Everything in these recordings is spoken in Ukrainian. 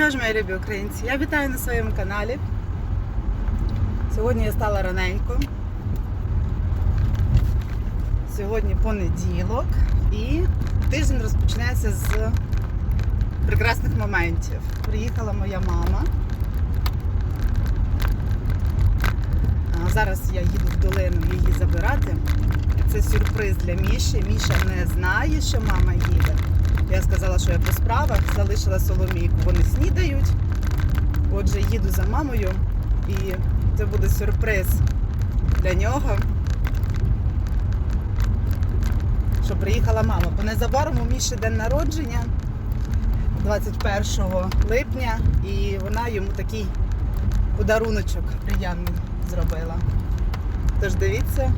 Що ж, мої любі українці, я вітаю на своєму каналі. Сьогодні я стала раненько. Сьогодні понеділок і тиждень розпочинається з прекрасних моментів. Приїхала моя мама. Зараз я їду в долину її забирати. Це сюрприз для Міші. Міша не знає, що мама їде. Я сказала, що я по справах, залишила соломійку, вони снідають. Отже, їду за мамою і це буде сюрприз для нього. Що приїхала мама. Бо незабаром у Міші день народження 21 липня, і вона йому такий подаруночок приємний зробила. Тож дивіться,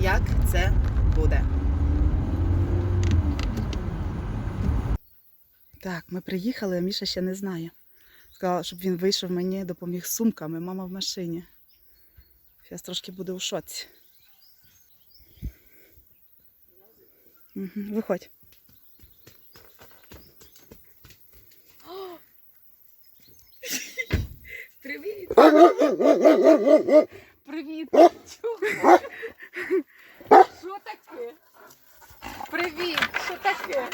як це буде. Так, ми приїхали, а Міша ще не знає. Сказала, щоб він вийшов мені, допоміг сумками. Мама в машині. Зараз трошки буде у шоці. Угу, виходь. Привіт! Привіт! Що таке? Привіт! Що таке?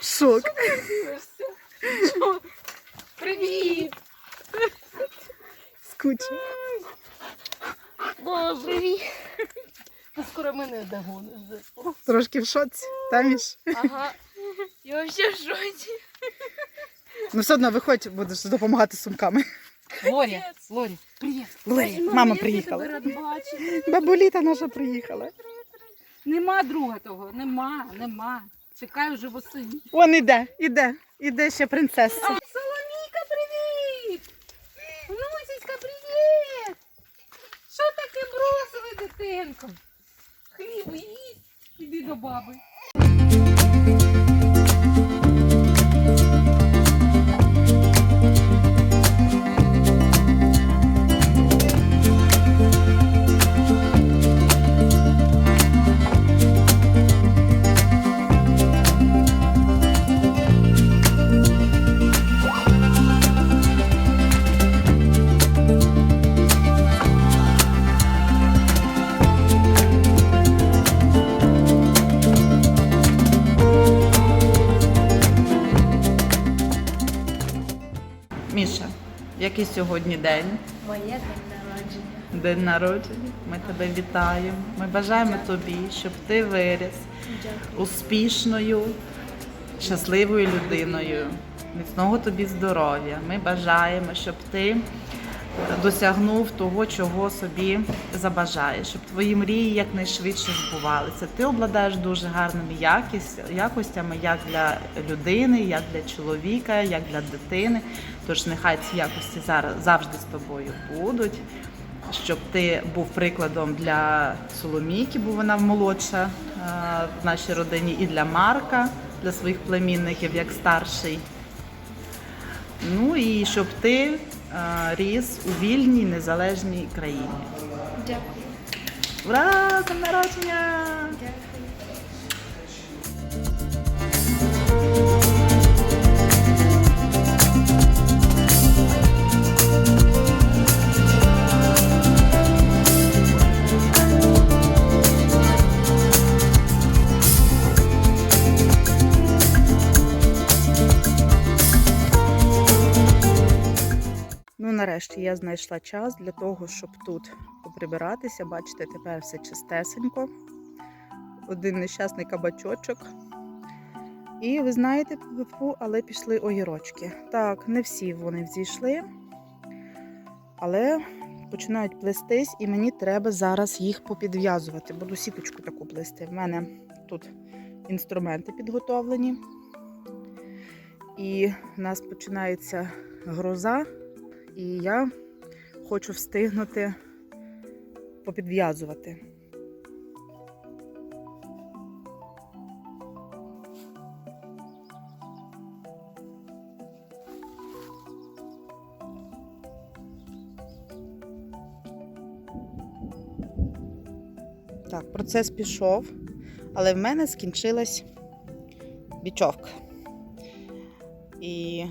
Шок. Що? Привіт! Скучив. Боже! Привіт! Ти скоро мене догониш. же. Трошки в шоці. Та, Міш? Ага. Я вообще в шоці. Ну все одно виходь, будеш допомагати з сумками. Лорі, Лорі, привіт. Лорі, Мама, приїхала. Бабуліта наша приїхала. Нема друга того, нема, нема. Чекаю вже восені. Он іде, іде, іде ще принцеса. Соломійка, привіт! Внусічка, привіт! Що таке бросили, дитинко? Хліб їсть, іди до баби. Який сьогодні день? Моє день народження. День народження. Ми тебе вітаємо. Ми бажаємо тобі, щоб ти виріс Дякую. успішною, щасливою людиною. Міцного тобі здоров'я. Ми бажаємо, щоб ти досягнув того, чого собі забажаєш, щоб твої мрії якнайшвидше збувалися. Ти обладаєш дуже гарними якостями як для людини, як для чоловіка, як для дитини. Тож нехай ці якості зараз завжди з тобою будуть. Щоб ти був прикладом для Соломійки, бо вона молодша е, в нашій родині, і для Марка, для своїх племінників як старший. Ну і щоб ти ріс у вільній незалежній країні. Дякую. Ура! з народження! Дякую. Нарешті я знайшла час для того, щоб тут поприбиратися. Бачите, тепер все чистесенько. Один нещасний кабачочок. І ви знаєте, але пішли огірочки. Так, не всі вони взійшли, але починають плестись, і мені треба зараз їх попідв'язувати. Буду сіточку таку плести. В мене тут інструменти підготовлені. І в нас починається гроза. І я хочу встигнути попідв'язувати. Так, процес пішов, але в мене скінчилась бічовка. І,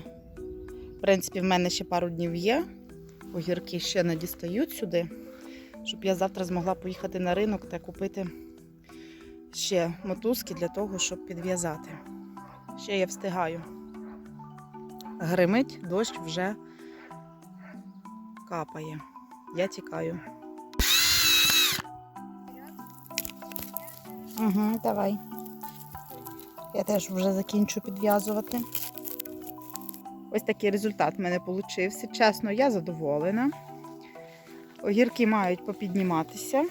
в принципі, в мене ще пару днів є. Огірки ще не дістають сюди, щоб я завтра змогла поїхати на ринок та купити ще мотузки для того, щоб підв'язати. Ще я встигаю. Гримить, дощ вже капає. Я тікаю. Угу, давай. Я теж вже закінчу підв'язувати. Ось такий результат в мене вийшов. Чесно, я задоволена. Огірки мають попідніматися.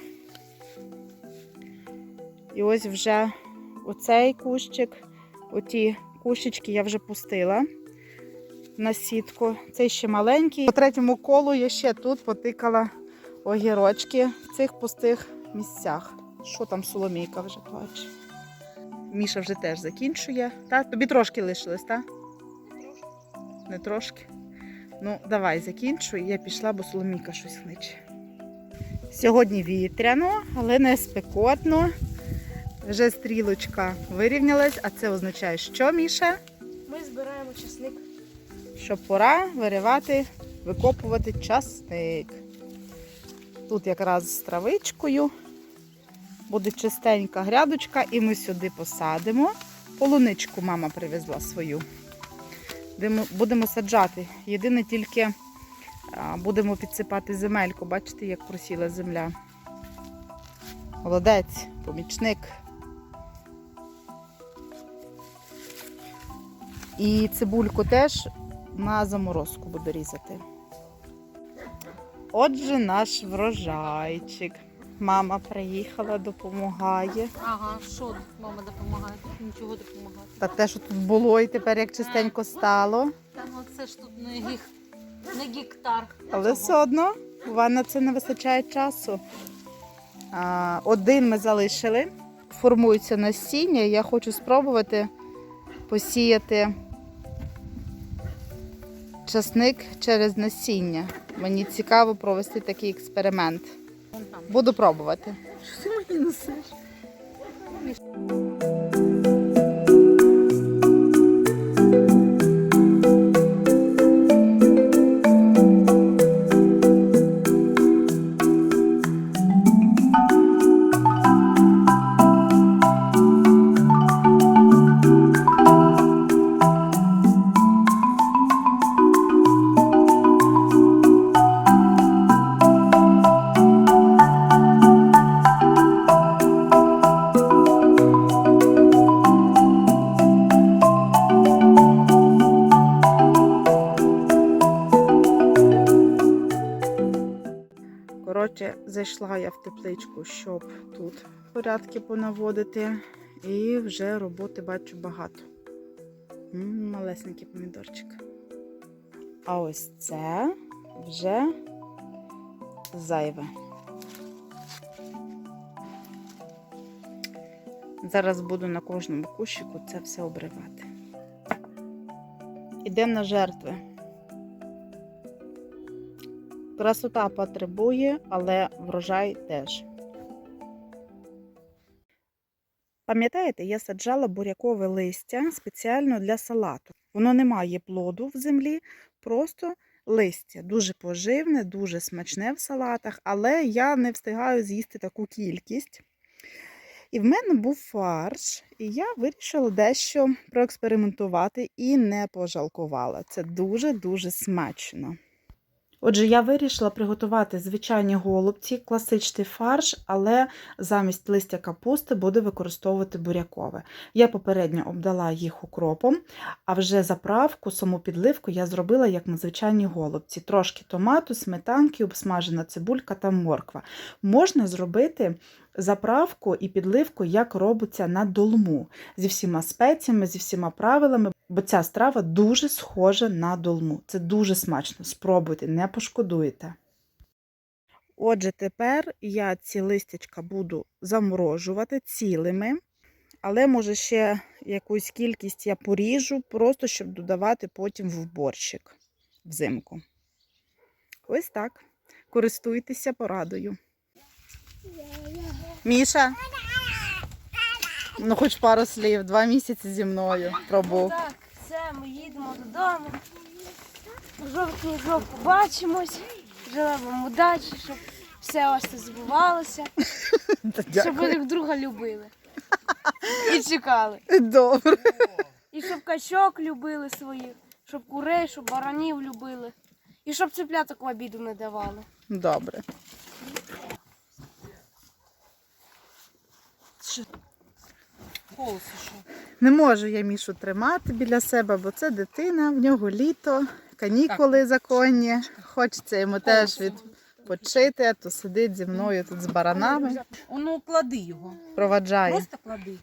І ось вже оцей кущик, оті кущички я вже пустила на сітку. Цей ще маленький. По третьому колу я ще тут потикала огірочки в цих пустих місцях. Що там Соломійка вже плаче? Міша вже теж закінчує. Та? Тобі трошки лишилось, так? Не трошки. Ну, давай закінчуй. Я пішла, бо Соломійка щось хниче. Сьогодні вітряно, але не спекотно. Вже стрілочка вирівнялась, а це означає, що, Міша? Ми збираємо часник. Що пора виривати, викопувати часник. Тут якраз з травичкою буде чистенька грядочка, і ми сюди посадимо. Полуничку мама привезла свою. Будемо- саджати. Єдине тільки будемо підсипати земельку. Бачите, як просіла земля. Молодець, помічник. І цибульку теж на заморозку буду різати. Отже, наш врожайчик. Мама приїхала, допомагає. Ага, що мама допомагає? Нічого допомагає. Та те, що тут було, і тепер як чистенько стало. Та ну це ж тут не, гік... не гектар. Але все одно у на це не вистачає часу. А, один ми залишили. Формується насіння. Я хочу спробувати посіяти часник через насіння. Мені цікаво провести такий експеримент. Буду пробувати. Що ти мені несеш? Коротше, зайшла я в тепличку, щоб тут порядки понаводити. І вже роботи бачу багато. Малесенький помідорчик. А ось це вже зайве. Зараз буду на кожному кущику це все обривати. Ідемо на жертви. Красота потребує, але врожай теж. Пам'ятаєте, я саджала бурякове листя спеціально для салату. Воно не має плоду в землі, просто листя. Дуже поживне, дуже смачне в салатах, але я не встигаю з'їсти таку кількість. І в мене був фарш, і я вирішила дещо проекспериментувати і не пожалкувала. Це дуже-дуже смачно. Отже, я вирішила приготувати звичайні голубці, класичний фарш, але замість листя капусти буду використовувати бурякове. Я попередньо обдала їх укропом, а вже заправку, саму підливку я зробила як на звичайні голубці. Трошки томату, сметанки, обсмажена цибулька та морква. Можна зробити заправку і підливку, як робиться на долму, зі всіма спеціями, зі всіма правилами, бо ця страва дуже схожа на долму. Це дуже смачно. Спробуйте, не пошкодуєте. Отже, тепер я ці листячка буду заморожувати цілими, але може ще якусь кількість я поріжу, просто щоб додавати потім в борщик взимку. Ось так. Користуйтеся порадою. Міша. Ну, хоч пару слів, два місяці зі мною пробув. Так, все, ми їдемо додому. В жовтні знов побачимось. Желаю вам удачі, щоб все у вас не збувалося. Щоб ви друг друга любили. І чекали. Добре. І щоб качок любили своїх, щоб курей, щоб баранів любили. І щоб цепляток в обіду не давали. Добре. Холос що. Не можу я Мішу тримати біля себе, бо це дитина, в нього літо, канікули законні. Хочеться йому теж відпочити, а то сидить зі мною тут з баранами, Ну, клади його. проваджає. Просто клади.